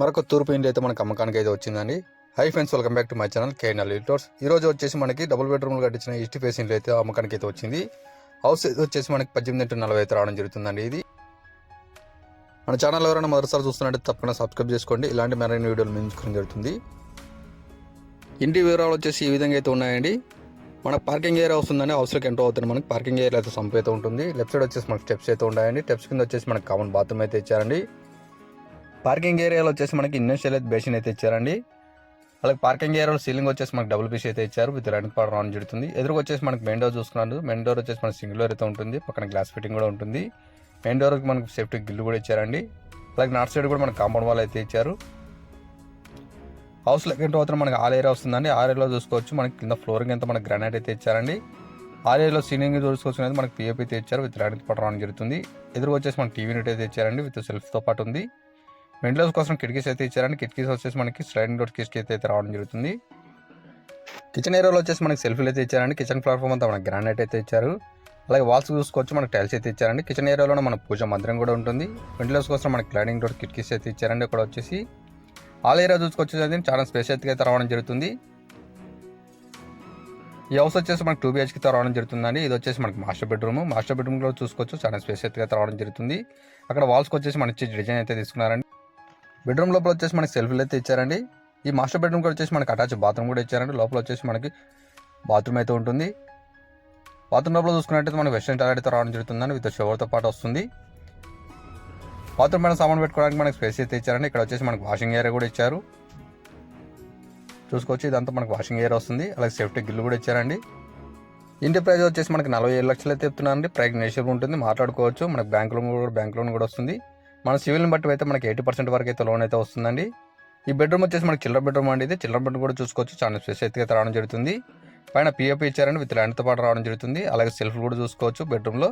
మరొక తూర్పు ఇంటి అయితే మనకు అమ్మకానికి అయితే వచ్చిందండి. Hi friends welcome back to my channel KNL లిటోర్స్ ఈ రోజు వచ్చేసి మనకి డబుల్ బెడ్రూమ్ కట్టించిన ఈస్ట్ ఫేస్ ఇండ్లు అయితే అమ్మకానికి అయితే వచ్చింది. హౌస్ వచ్చేసి మనకి పద్దెనిమిది ఇంటూ నలభై అయితే రావడం జరుగుతుందండి ఇది. మన ఛానల్ ఎవరైనా మొదటిసారి చూస్తున్నట్టు తప్పకుండా సబ్స్క్రైబ్ చేసుకోండి. ఇలాంటి మరిన్ని వీడియోలు మించుకోవడం జరుగుతుంది. ఇంటి వివరాలు వచ్చేసి ఈ విధంగా అయితే ఉన్నాయండి. మనకు పార్కింగ్ ఏరియా వస్తుందని హౌస్లోకి ఎంటర్ అవుతుంది మనకి పార్కింగ్ ఏరియా అయితే సంపు అయితే ఉంటుంది. లెఫ్ట్ సైడ్ వచ్చేసి మనకి స్టెప్స్ అయితే ఉన్నాయండి. స్టెప్స్ కింద వచ్చేసి మనకి కామన్ బాత్రూమ్ అయితే ఇచ్చారండి. పార్కింగ్ ఏరియాలో వచ్చేసి మనకి ఇండస్ట్రియల్ అయితే బేసిన్ అయితే ఇచ్చారండి. అలాగే పార్కింగ్ ఏరియాలో సీలింగ్ వచ్చేసి మనకి డబుల్ పీస్ అయితే ఇచ్చారు విత్ రెండు పాడు రౌండ్ జరుగుతుంది. ఎదురుకు వచ్చేసి మనకి మెయిన్ డోర్ చూసుకున్నాను మెయిన్ డోర్ వచ్చేసి మనకి సింగిల్ డోర్ అయితే ఉంటుంది. పక్కన గ్లాస్ ఫిట్టింగ్ కూడా ఉంటుంది. మెయిన్ డోర్కి మనకి సేఫ్టీ గిల్లు కూడా ఇచ్చారండి. అలాగే నార్త్ సైడ్ కూడా మనకి కాంపౌండ్ వాల్ అయితే ఇచ్చారు. హౌస్ లెక్క మాత్రం మనకి ఆల్ ఏరియా వస్తుందండి. ఆల్ ఏరియాలో చూసుకోవచ్చు. మనకి కింద ఫ్లోరింగ్ అంతా మనకి గ్రానైట్ అయితే ఇచ్చారండి. ఆల్ ఏరియాలో సీలింగ్ చూసుకోవచ్చు అనేది మనకి పిఎపి అయితే ఇచ్చారు. విత్ రాడిత్ పట్టు రావడం జరుగుతుంది. ఎదురు వచ్చేసి మనకి టీవీ యూనిట్ అయితే ఇచ్చారండి. విత్ సెల్ఫ్తో పాటు ఉంది. విండోస్ కోసం కిటికీస్ అయితే ఇచ్చారండి. కిటికీస్ వచ్చేసి మనకి స్లైడింగ్ డోర్ కిటికీ అయితే రావడం జరుగుతుంది. కిచెన్ ఏరియాలో వచ్చేసి మనకి సెల్ఫీలు అయితే ఇచ్చారండి. కిచెన్ ప్లాట్ఫామ్ అంతా మనకి గ్రానైట్ అయితే ఇచ్చారు. అలాగే వాల్స్ చూసుకోవచ్చు మనకి టైల్స్ అయితే ఇచ్చారండి. కిచెన్ ఏరియాలో మన పూజ మందిరం కూడా ఉంటుంది. విండోస్ కోసం మనకి స్లైడింగ్ డోర్ కిటికీస్ అయితే ఇచ్చారండి ఇక్కడ వచ్చేసి. ఆల్ ఏరియా చూసుకొచ్చేసి చాలా స్పేస్ అయితే రావడం జరుగుతుంది. ఈ హౌస్ వచ్చేసి మనకి టూ బిహెచ్కి రావడం జరుగుతుందండి. ఇది వచ్చేసి మనకి మాస్టర్ బెడ్రూమ్ మాస్టర్ బెడ్రూమ్లో చూసుకోవచ్చు. చాలా స్పేస్ అయితే రావడం జరుగుతుంది. అక్కడ వాల్స్కి వచ్చేసి మనకి డిజైన్ అయితే తీసుకున్నారండి. బెడ్రూమ్ లోపల వచ్చేసి మనకి సెల్ఫీలు అయితే ఇచ్చారండి. ఈ మాస్టర్ బెడ్రూమ్ కూడా వచ్చేసి మనకి అటాచ్ బాత్రూమ్ కూడా ఇచ్చారండి. లోపల వచ్చేసి మనకి బాత్రూమ్ అయితే ఉంటుంది. బాత్రూమ్ లోపల చూసుకున్నట్టయితే మనకి వెస్టర్న్ టాయిలెట్ అయితే రావడం జరుగుతుందండి. విత్ షవర్తో పాటు వస్తుంది. బాత్రూమ్ పైన సామాన్ పెట్టుకోవడానికి మనకి స్పేస్ అయితే ఇచ్చారండి. ఇక్కడ వచ్చేసి మనకి వాషింగ్ ఏరియా కూడా ఇచ్చారు. చూసుకోవచ్చు ఇదంతా మనకి వాషింగ్ ఏరియా వస్తుంది. అలాగే సేఫ్టీ గిల్లు కూడా ఇచ్చారండి. ఇంటి ప్రైస్ వచ్చేసి మనకి నలభై ఏడు లక్షలు అయితే చెప్తున్నారండి. ప్రైస్ నేషనల్ ఉంటుంది. మాట్లాడుకోవచ్చు. మనకి బ్యాంక్ లోన్ కూడా బ్యాంక్ లోన్ కూడా వస్తుంది. మన సివిల్ని బట్టి అయితే మనకి ఎయిటీ పర్సెంట్ వరకు అయితే లోన్ అయితే వస్తుందండి. ఈ బెడ్రూమ్ వచ్చేసి మనకి చిల్లర బెడ్రూమ్ అండి ఇది. చిల్లర బెడ్రూమ్ కూడా చూసుకోవచ్చు. చాలా స్పేస్ అయితే రావడం జరుగుతుంది. పైన పిఎఫ్ ఇచ్చారండి విత్ ల్యాండ్తో పాటు రావడం జరుగుతుంది. అలాగే సెల్ఫ్ కూడా చూసుకోవచ్చు బెడ్రూమ్లో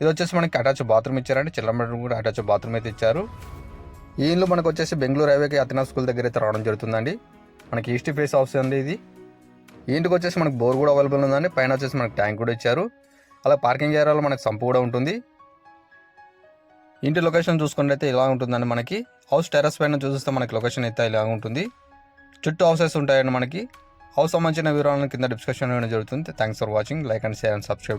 ఇది వచ్చేసి మనకి అటాచ్ బాత్రూమ్ ఇచ్చారండి. చిల్లర బెడ్రూమ్ కూడా అటాచ్ బాత్రూమ్ అయితే ఇచ్చారు. ఈ ఇల్లు మనకు వచ్చేసి బెంగళూరు హైవేకి అతినా స్కూల్ దగ్గర అయితే రావడం జరుగుతుందండి. మనకి ఈస్ట్ ఫేస్ హౌస్ అండి ఇది. ఈ ఇంటికి వచ్చేసి మనకి బోర్ కూడా అవైలబుల్ ఉందండి. పైన వచ్చేసి మనకి ట్యాంక్ కూడా ఇచ్చారు. అలా పార్కింగ్ ఏరియాలో మనకి సంపు కూడా ఉంటుంది. ఇంటి లొకేషన్ చూసుకుంటే ఇలా ఉంటుందండి మనకి. హౌస్ టెర్రస్ పైన చూస్తే మనకి లొకేషన్ అయితే ఇలా ఉంటుంది. చుట్టూ హౌసెస్ ఉంటాయండి మనకి. హౌస్ సంబంధించిన వివరాలను కింద డిస్కషన్ ఇవ్వడం జరుగుతుంది. Thanks for watching like and share and subscribe